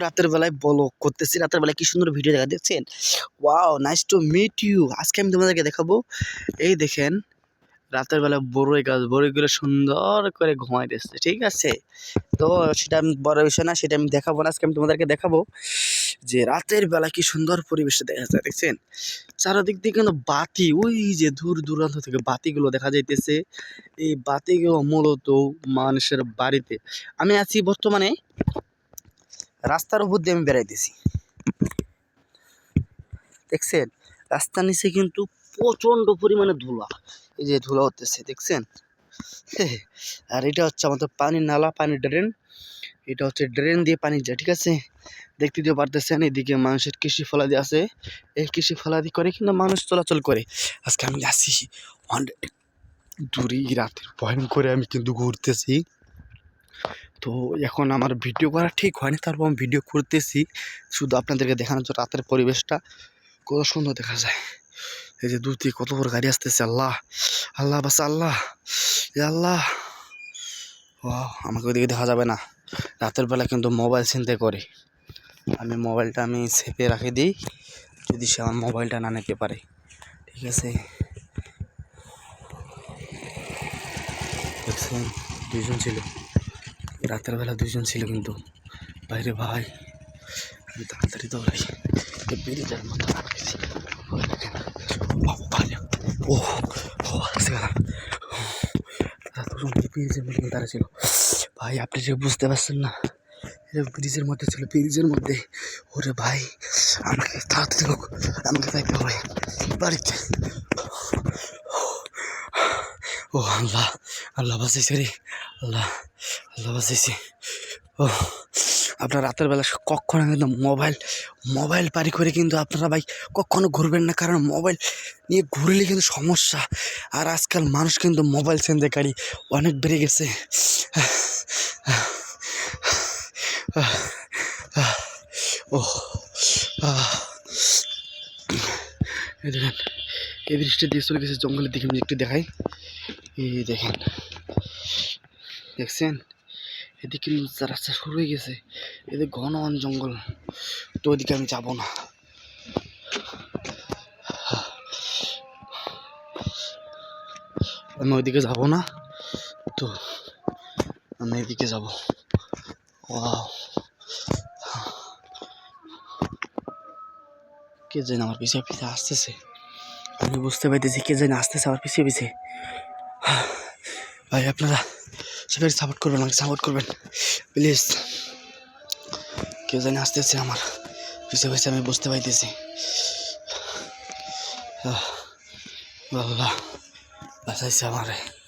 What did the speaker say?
রাতের বেলায় বলো, করতেছি রাতের বেলায় কি সুন্দর ভিডিও দেখা, দেখছেন? Wow nice to meet you আজকে আমি তোমাদেরকে দেখাবো, এই দেখেন, রাতের বেলা বড়ই গাছ বড়ইগুলো সুন্দর করে ঘুমাই দিচ্ছে ঠিক আছে? তো সেটা আমি বড় বিষয় না, সেটা আমি দেখাবো না, আজকে আমি তোমাদেরকে দেখাবো যে রাতের বেলা কি সুন্দর পরিবেশটা দেখা যায়, দেখছেন? চারিদিক দিয়ে কিন্তু বাতি, ওই যে দূর দূরান্ত থেকে বাতিগুলো দেখা যাইতেছে। এই বাতিগুলো মূলত মানুষের বাড়িতে। আমি আছি বর্তমানে রাস্তার উপর দিয়ে আমি বেড়াইতেছি দেখছেন? রাস্তার নিচে কিন্তু প্রচণ্ড পরিমাণে ধুলা। এই যে ধুলা হতেছে, দেখছেন? আর এটা হচ্ছে আমাদের পানি নালা, পানির ড্রেন। এটা হচ্ছে ড্রেন দিয়ে পানি যায়, ঠিক আছে? দেখতে দিয়ে পারতেছেন, এদিকে মানুষের কৃষি ফলাদি আছে। এই কৃষি ফলাদি করে কিন্তু মানুষ চলাচল করে। আজকে আমি আসি অনেক দূরে রাতের ভয়ঙ্কর করে আমি কিন্তু ঘুরতেছি। তো এখন আমার ভিডিও করা ঠিক হয়নি, তারপর আমি ভিডিও করতেছি। শুধু আপনাদেরকে দেখানোর জন্য রাতের পরিবেশটা কত সুন্দর দেখা যায়। এই যে দূর থেকে কত বড় গাড়ি আসতেছে, আল্লাহ আল্লাহ বাস, আল্লাহ আল্লাহ। ও আমাকে ওইদিকে দেখা যাবে না। রাতের বেলা কিন্তু মোবাইল চিনতে করে। আমি মোবাইলটা আমি সেপে রাখে দিই, যদি সে আমার মোবাইলটা না নিতে পারে। ঠিক আছে? দেখছেন, দুইজন ছিল। রাতের বেলা দুজন ছিল কিন্তু। বাইরে ভাই, আমি তাড়াতাড়ি দৌড়াই। ব্রিজের মতো ও। ও মধ্যে তারা ছিল। ভাই, আপনি যে বুঝতে পারছেন না ব্রিজের মধ্যে ছিল, ব্রিজের মধ্যে। ওরে ভাই, আমাকে তাড়াতাড়ি হোক, আমাকে যাইতে হবে। বাড়িতে। ও আল্লাহ আল্লাহ বাঁচাইছে রে। আল্লাহ আল্লাহ ও আপনার রাতের বেলা কখনো কিন্তু মোবাইল মোবাইল পারি করে কিন্তু আপনারা ভাই কখনো ঘুরবেন না, কারণ মোবাইল নিয়ে ঘুরলে কিন্তু সমস্যা। আর আজকাল মানুষ কিন্তু মোবাইল সেন্দেকারী অনেক বেড়ে গেছে। ও দেখেন, এই বৃষ্টি দিয়ে চলে গেছে জঙ্গলের দিকে একটু দেখাই। এই দেখেন। দেখছেন? এদিকে কিন্তু রাস্তা শুরু হয়ে গেছে, এদিকে ঘন ঘন জঙ্গল, তো ওইদিকে আমি যাব না। আমি ওইদিকে যাব না, তো আমি এদিকে যাব। কে জানে আমার পিছিয়ে পিছিয়ে আসতেছে। আমি বুঝতে পারতেছি কে জানে আসতেছে আমার পিছিয়ে পিছিয়ে ভাই, আপনারা সবাই সাপোর্ট করবেন, আমাকে সাপোর্ট করবেন। প্লিজ কেউ জানি আসতেছে আমার। পিছিয়ে পিছিয়ে আমি বুঝতে পাইতেছি। বাবা বাসাইছে আমার আমারে।